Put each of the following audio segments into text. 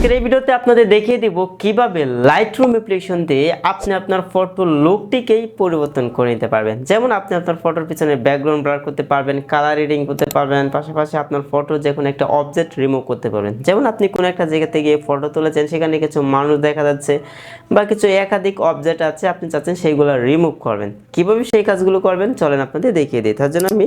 আজকের এই ভিডিওতে আপনাদের দেখিয়ে দিব কীভাবে লাইট রুম অ্যাপ্লিকেশন দিয়ে আপনি আপনার ফটোর লুকটিকেই পরিবর্তন করে নিতে পারবেন। যেমন আপনি আপনার ফটোর পিছনে ব্যাকগ্রাউন্ড ব্লার করতে পারবেন কালার রিডিং করতে পারবেন, পাশাপাশি আপনার ফটো যে কোনো একটা অবজেক্ট রিমুভ করতে পারবেন। যেমন আপনি কোনো একটা জায়গাতে গিয়ে ফটো তুলেছেন, সেখানে কিছু মানুষ দেখা যাচ্ছে বা কিছু একাধিক অবজেক্ট আছে, আপনি চাচ্ছেন সেইগুলো রিমুভ করবেন। কীভাবে সেই কাজগুলো করবেন, চলেন আপনাদের দেখিয়ে দিই। তার জন্য আমি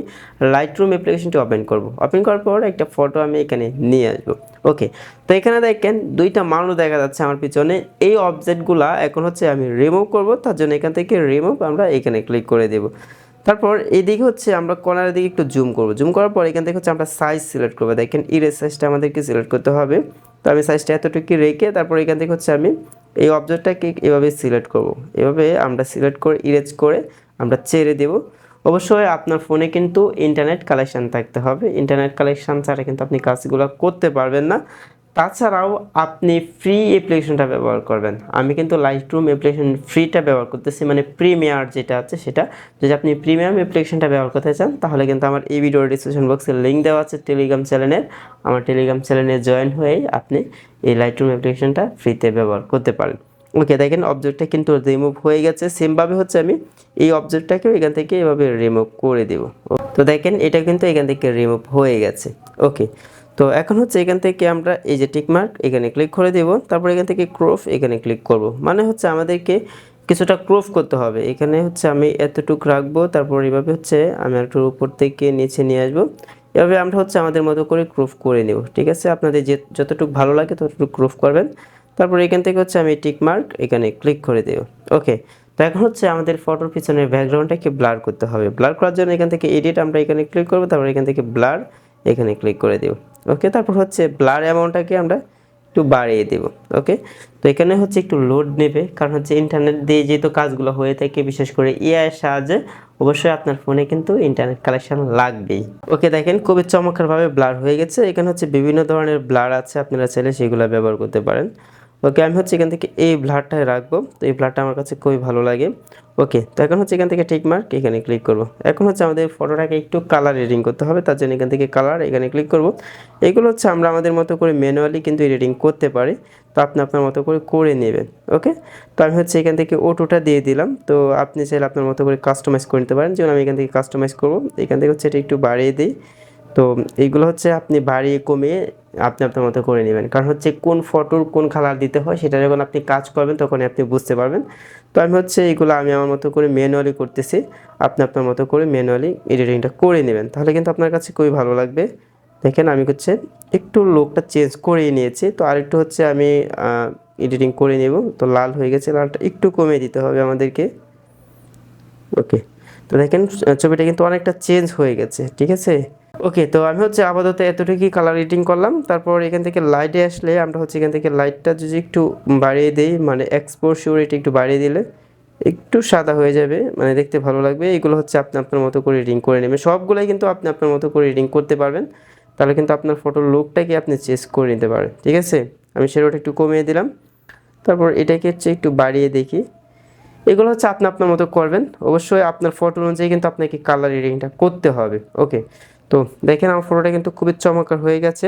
লাইট রুম অ্যাপ্লিকেশনটি ওপেন করব। ওপেন করার পর একটা ফটো আমি এখানে নিয়ে আসব। ওকে তো এখানে দেখেন দুইটা মানুষ দেখা যাচ্ছে আমার পিছনে। এই অবজেক্টগুলা এখন হচ্ছে আমি রিমুভ করব, তার জন্য এখান থেকে রিমুভ আমরা এখানে ক্লিক করে দেব। তারপর এইদিকে হচ্ছে আমরা কর্নারের দিকে একটু জুম করব। জুম করার পর এখান থেকে হচ্ছে আমরা সাইজ সিলেক্ট করব। দেখেন ইরেজ সাইজটা আমাদেরকে সিলেক্ট করতে হবে। তো আমি সাইজটা এতটুকু রেখে তারপর এখান থেকে হচ্ছে আমি এই অবজেক্টটাকে এভাবে সিলেক্ট করব। এভাবে আমরা সিলেক্ট করে ইরেজ করে আমরা ছেড়ে দেব। অবশ্যই আপনার ফোনে কিন্তু ইন্টারনেট কালেকশান থাকতে হবে। ইন্টারনেট কালেকশান ছাড়া কিন্তু আপনি কাজগুলো করতে পারবেন না। তাছাড়াও আপনি ফ্রি অ্যাপ্লিকেশনটা ব্যবহার করবেন। আমি কিন্তু লাইট রুম অ্যাপ্লিকেশন ফ্রিটা ব্যবহার করতেছি মানে প্রিমিয়ার যেটা আছে সেটা। যদি আপনি প্রিমিয়াম অ্যাপ্লিকেশনটা ব্যবহার করতে চান, তাহলে কিন্তু আমার এই ভিডিওর ডিসক্রিপশন বক্সে লিঙ্ক দেওয়া আছে টেলিগ্রাম চ্যানেলের আমার টেলিগ্রাম চ্যানেলে জয়েন হয়ে আপনি এই লাইট রুম অ্যাপ্লিকেশনটা ফ্রিতে ব্যবহার করতে পারেন। ওকে দেখেন অবজেক্টটা কিন্তু রিমুভ হয়ে গেছে। সেমভাবে হচ্ছে আমি এই অবজেক্টটাকেও এখান থেকে এভাবে রিমুভ করে দেব। তো দেখেন, এটা কিন্তু এখান থেকে রিমুভ হয়ে গেছে। ওকে তো এখন হচ্ছে এখান থেকে আমরা এই যে টিকমার্ক এখানে ক্লিক করে দেব। তারপর এখান থেকে ক্রোফ এখানে ক্লিক করব। মানে হচ্ছে আমাদেরকে কিছুটা ক্রোফ করতে হবে। এখানে হচ্ছে আমি এতটুকু রাখব। তারপর এভাবে হচ্ছে আমি একটু উপর থেকে নিচে নিয়ে আসব। এভাবে আমরা হচ্ছে আমাদের মতো করে ক্রোফ করে নেব। ঠিক আছে? আপনাদের যে, যতটুকু ভালো লাগে ততটুকু ক্রোফ করবেন। তারপর এখান থেকে হচ্ছে আমি টিক মার্ক এখানে ক্লিক করে দেব ওকে তো এখন হচ্ছে আমাদের ফটোর পিছনের ব্যাকগ্রাউন্ডটাকে ব্লার করতে হবে। ব্লার করার জন্য এখান থেকে এডিট আমরা এখানে ক্লিক করব, তারপর এখান থেকে ব্লার এখানে ক্লিক করে দেব ওকে তারপর হচ্ছে ব্লার অ্যামাউন্টটাকে আমরা একটু বাড়িয়ে দেব। ওকে তো এখানে হচ্ছে একটু লোড নেবে, কারণ হচ্ছে ইন্টারনেট দিয়ে যেহেতু কাজগুলো হয়ে থাকে, বিশেষ করে এআই এর সাহায্যে, অবশ্যই আপনার ফোনে কিন্তু ইন্টারনেট কালেকশন লাগবেই। ওকে দেখেন খুবই চমৎকারভাবে ব্লার হয়ে গেছে। এখানে হচ্ছে বিভিন্ন ধরনের ব্লার আছে, আপনারা চাইলে সেগুলো ব্যবহার করতে পারেন। ওকে আমি হচ্ছে এখান থেকে এই ব্লারটাই রাখব। তো এই ব্লারটা আমার কাছে খুবই ভালো লাগে। ওকে তো এখন হচ্ছে এখান থেকে টিক মার্ক এখানে ক্লিক করব। এখন হচ্ছে আমাদের ফটোটাকে একটু কালার এডিটিং করতে হবে, তার জন্য এখান থেকে কালার এখানে ক্লিক করব। এগুলো হচ্ছে আমরা আমাদের মতো করে ম্যানুয়ালি কিন্তু এডিটিং করতে পারি। তো আপনি আপনার মতো করে করে নেবেন। ওকে তো আমি হচ্ছে এখান থেকে ওটোটা দিয়ে দিলাম। তো আপনি চাইলে আপনার মতো করে কাস্টমাইজ করে নিতে পারেন। যেমন আমি এখান থেকে কাস্টমাইজ করব। এখান থেকে হচ্ছে এটা একটু বাড়িয়ে দিই। তো এইগুলো হচ্ছে আপনি বাড়িয়ে কমিয়ে আপনি আপনার মতো করে নেবেন। কারণ হচ্ছে কোন ফটোর কোন কালার দিতে হয় সেটা যখন আপনি কাজ করবেন তখন আপনি বুঝতে পারবেন। তো আমি হচ্ছে এইগুলো আমি আমার মতো করে ম্যানুয়ালি করতেছি। আপনি আপনার মতো করে ম্যানুয়ালি এডিটিংটা করে নেবেন। তাহলে কিন্তু আপনার কাছে খুবই ভালো লাগবে। দেখেন আমি হচ্ছে একটু লোকটা চেঞ্জ করে নিয়েছি। তো আরেকটু হচ্ছে আমি এডিটিং করে নেব। তো লাল হয়ে গেছে, লালটা একটু কমিয়ে দিতে হবে আমাদেরকে। ওকে তো দেখেন, ছবিটা কিন্তু অনেকটা চেঞ্জ হয়ে গেছে। ঠিক আছে? ওকে তো আমি হচ্ছে আপাতত এতটুকুই কালার এডিটিং করলাম। তারপর এখান থেকে লাইটে আসলে আমরা হচ্ছে এখান থেকে লাইটটা যদি একটু বাড়িয়ে দিই মানে এক্সপোর এটা একটু বাড়িয়ে দিলে একটু সাদা হয়ে যাবে মানে দেখতে ভালো লাগবে। এগুলো হচ্ছে আপনি আপনার মতো করে রিডিং করে নেবেন। সবগুলোই কিন্তু আপনি আপনার মতো করে রিডিং করতে পারবেন। তাহলে কিন্তু আপনার ফটোর লুকটাকে আপনি চেঞ্জ করে নিতে পারেন ঠিক আছে? আমি সেটা একটু কমিয়ে দিলাম। তারপর এটাকে হচ্ছে একটু বাড়িয়ে দেখি। এগুলো হচ্ছে আপনি আপনার মতো করবেন। অবশ্যই আপনার ফটো অনুযায়ী কিন্তু আপনাকে কালার রিডিংটা করতে হবে। ওকে তো দেখেন আমার ফটোটা কিন্তু খুবই চমৎকার হয়ে গেছে।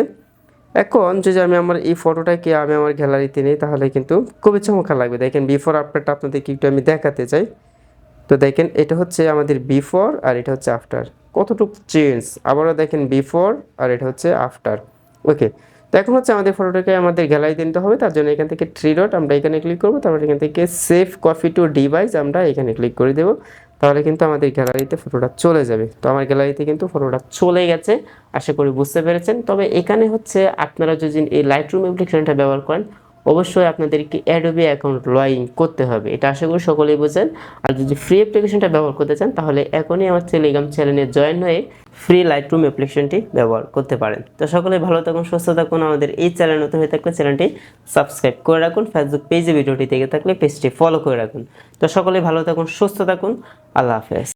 এখন যদি আমি আমার এই ফটোটাকে আমি আমার গ্যালারিতে নিই, তাহলে কিন্তু খুবই চমৎকার লাগবে। দেখেন বিফোর আফটারটা আপনাদেরকে একটু আমি দেখাতে চাই। তো দেখেন এটা হচ্ছে আমাদের বিফোর আর এটা হচ্ছে আফটার কতটুকু চেঞ্জ আবারও দেখেন বিফোর আর এটা হচ্ছে আফটার ওকে তো এখন হচ্ছে আমাদের ফটোটাকে আমাদের গ্যালারিতে নিতে হবে। তার জন্য এখান থেকে থ্রি ডট আমরা এখানে ক্লিক করব। তারপর এখান থেকে সেভ কপি টু ডিভাইস আমরা এখানে ক্লিক করে দেবো। তাহলে কিন্তু আমাদের গ্যালারিতে ফটোটা চলে যাবে। তো আমার গ্যালারিতে কিন্তু ফটোটা চলে গেছে, আশা করি বুঝতে পেরেছেন। তবে এখানে হচ্ছে আপনারা যদি এই লাইট রুম অ্যাপ্লিকেশনটা ব্যবহার করেন অবশ্যই আপনাদেরকে অ্যাডোবি অ্যাকাউন্ট লগ করতে হবে। এটা আশা করি সকলেই বোঝেন আর যদি ফ্রি অ্যাপ্লিকেশনটা ব্যবহার করতে চান, তাহলে এখনই আমার টেলিগ্রাম চ্যানেলে জয়েন হয়ে ফ্রি লাইট রুম অ্যাপ্লিকেশনটি ব্যবহার করতে পারেন। তো সকলে ভালো থাকুন, সুস্থ থাকুন। আমাদের এই চ্যানেল নতুন হয়ে থাকলে চ্যানেলটি সাবস্ক্রাইব করে রাখুন। ফেসবুক পেজে ভিডিওটি থেকে থাকলে পেজটি ফলো করে রাখুন। তো সকলে ভালো থাকুন, সুস্থ থাকুন। আল্লাহ হাফেজ।